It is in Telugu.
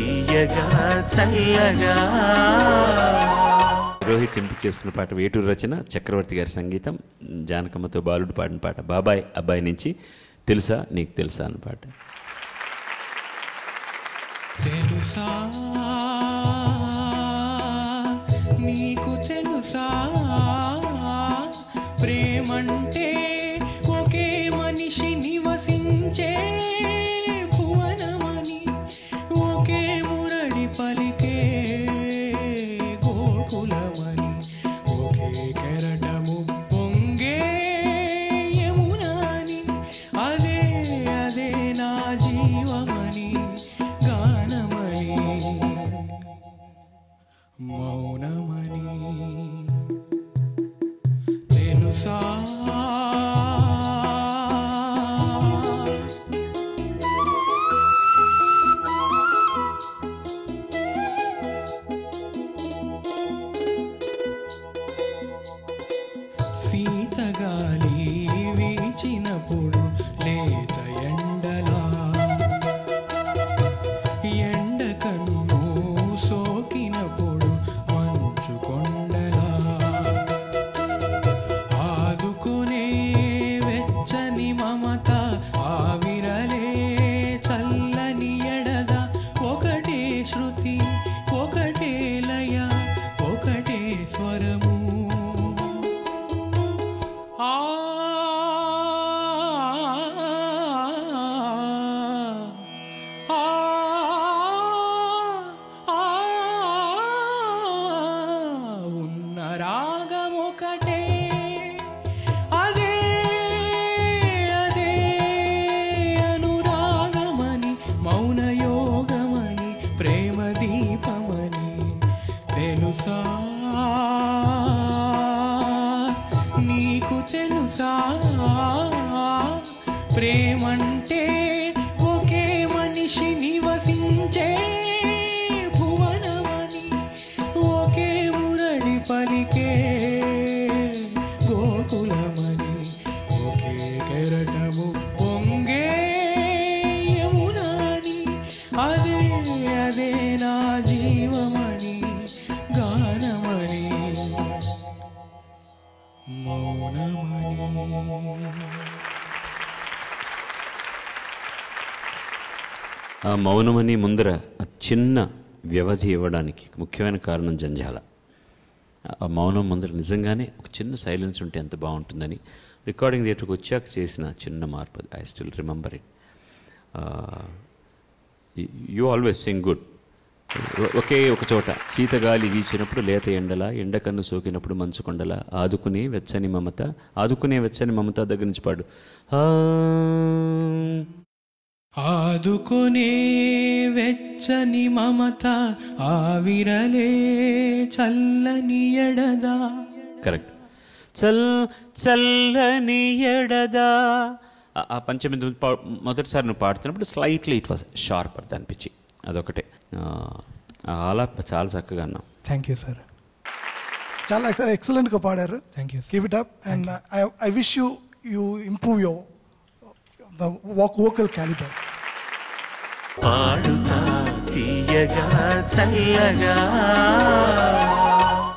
తీయగా చల్లగా. రోహిత్ ఎంపిక చేసుకున్న పాట వేటూరు రచన చక్రవర్తి గారి సంగీతం జానకమ్మతో బాలుడు పాడిన పాట బాబాయ్ అబ్బాయి నుంచి తెలుసా నీకు తెలుసా అన్న పాట. తెలుసా? నీకు తెలుసా? ప్రేమంటే వెచ్చని దీపమని తెలుసా? నీకు తెలుసా? ప్రేమంటే నా మౌనమని ఆ మౌనమని ముందర ఆ చిన్న వ్యవధి ఇవ్వడానికి ముఖ్యమైన కారణం జంజాల ఆ మౌనం ముందర నిజంగానే ఒక చిన్న సైలెన్స్ ఉంటే ఎంత బాగుంటుందని రికార్డింగ్ థియేటర్కి వచ్చాక చేసిన చిన్న మార్పు. I still remember it you always sing good ఒకే ఒక చోట శీతగాలి వీచినప్పుడు లేత ఎండల ఎండకన్ను సోకినప్పుడు మంచు కొండల ఆదుకునే వెచ్చని మమత ఆదుకునే వెచ్చని మమత దగ్గర నుంచి పాడు. ఆదుకునే వెచ్చని మమత ఆవిరలే చల్లని ఎడదా. కరెక్ట్. చల్ చల్లని ఎడదా. ఆ- పంచమి మొదటిసారి నువ్వు పాడుతున్నప్పుడు స్లైట్లీ ఇట్ వాస్ షార్పర్ అనిపించి అదొకటే. ఆలాప చాలా చక్కగా అన్నాం థ్యాంక్ యూ సార్ చాలా ఎక్సలెంట్గా పాడారు. Thank you keep it up and I wish you you improve your the walk vocal calibre Padutha Theeyaga చల్లగా.